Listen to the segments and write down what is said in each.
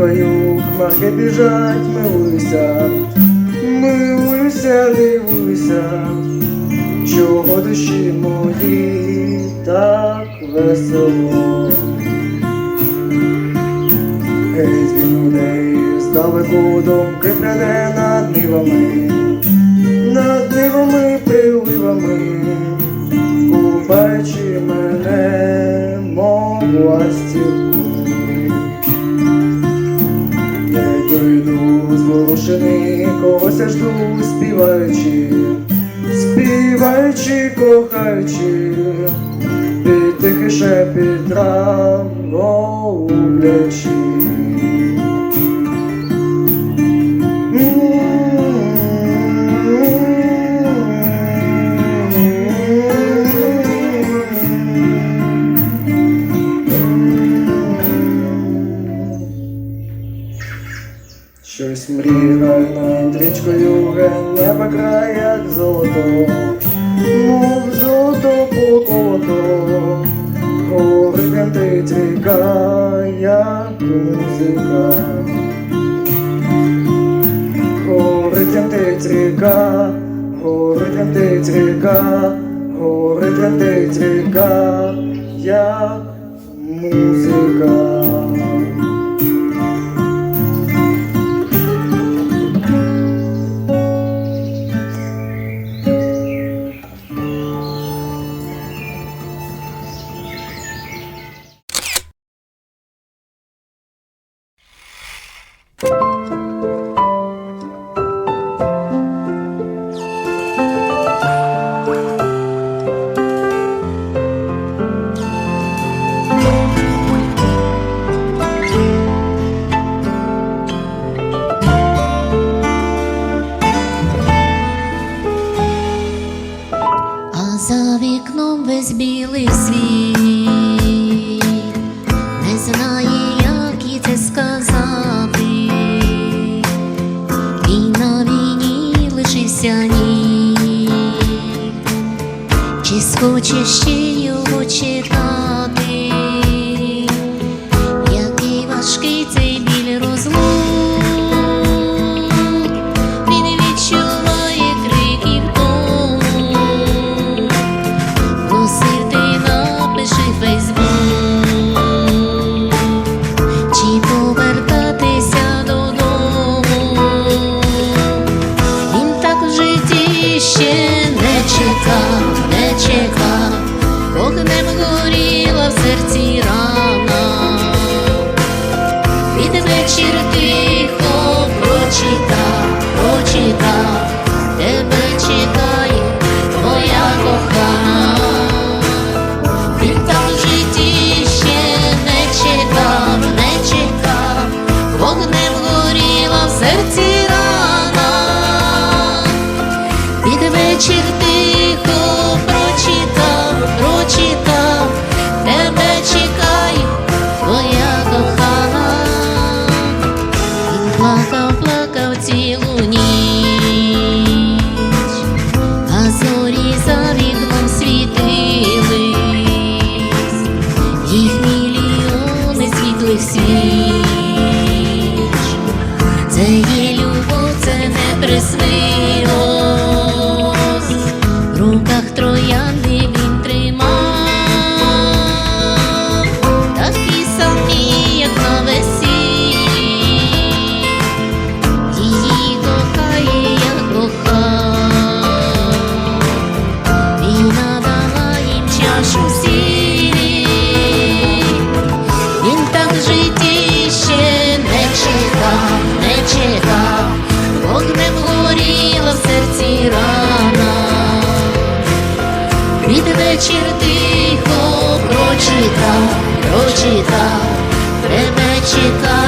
Слухаю, хмарки біжать, милуйся, милуйся, дивуйся що душі мої так весело. геть Гей, людей здалеку думки пряде над нивами, над нивами, приливами, Купаючи мене, мов ластівку. Я йду йду з когось я жду, співаючи кохаючи, кохаючи, під тихий шепіт ран, о, плечі. ріка, гори тремтить ріка, гори тремтить ріка, як музика. thank you цілий світ. прочитав, тебе читав.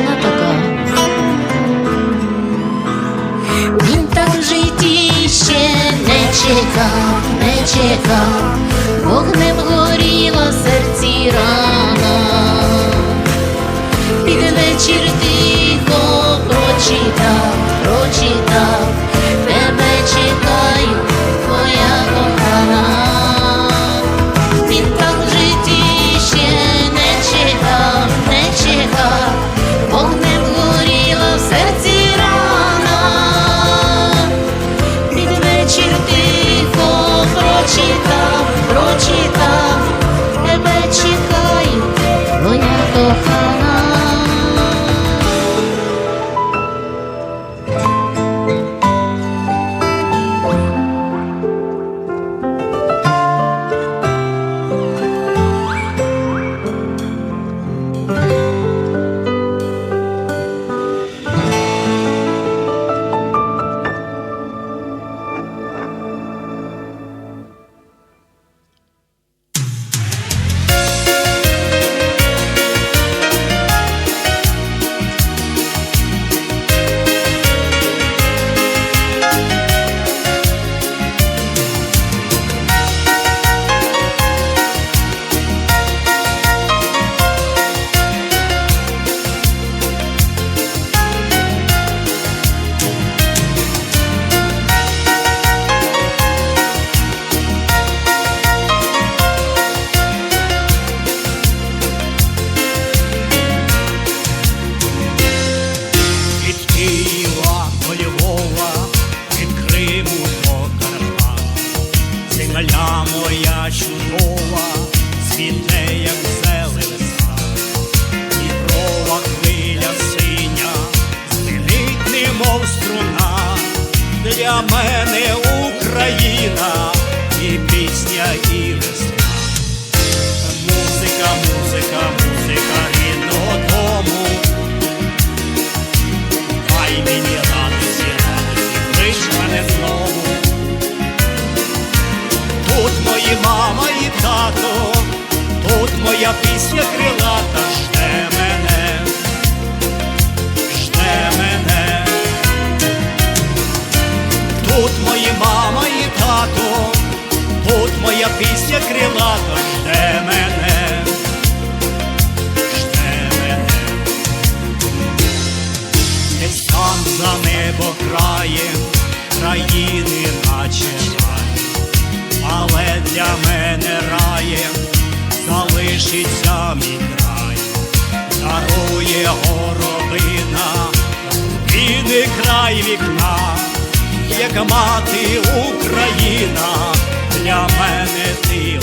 Вона така. Він так в житті ще не чекав, не чекав, пісня, і. Музика, музика, музика рідного дому. Дай мені радості, радості, клич мене знову. Тут мої мама і тато, тут моя пісня крилата жде мене, жде мене. Тут пісня крилата жде мене, жде мене. Десь там за небо краєм країни наче рай, але для мене раєм залишиться мій край, дарує горобина, і край вікна, як мати Україна, для мене ти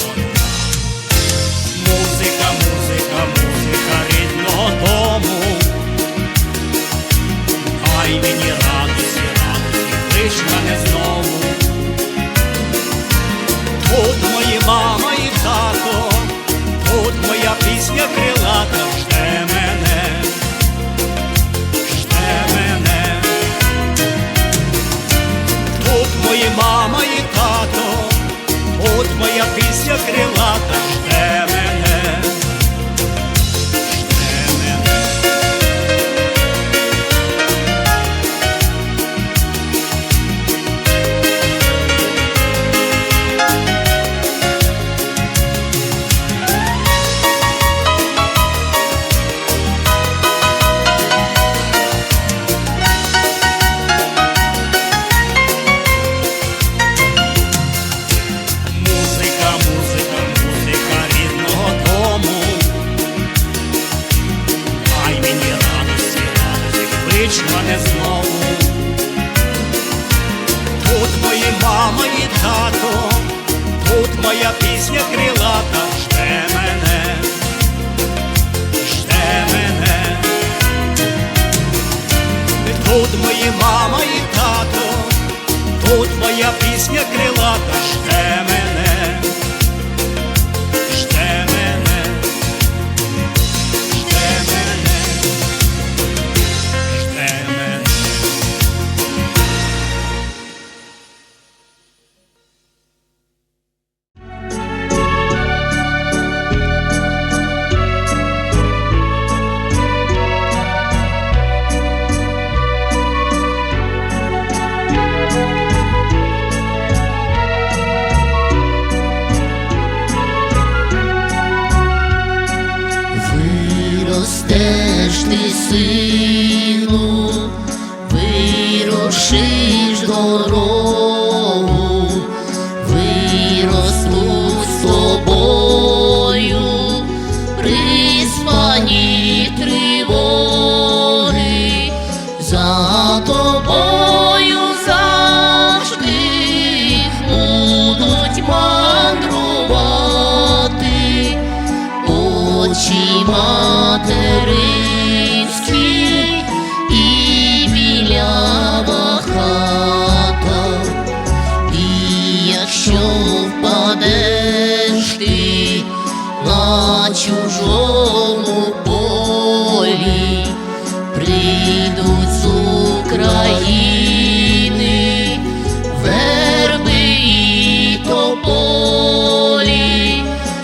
де ж ти, сину, вирушиш дорогу. стануть з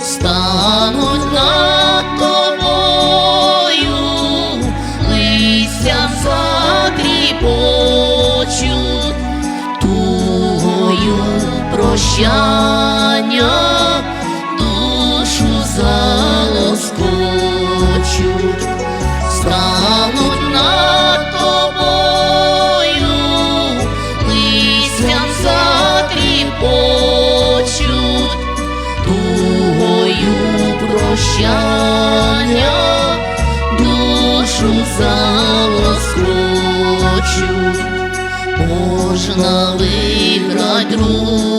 стануть над тобою, листя затріпочуть тугою прощання. хочу, можно выбрать руку.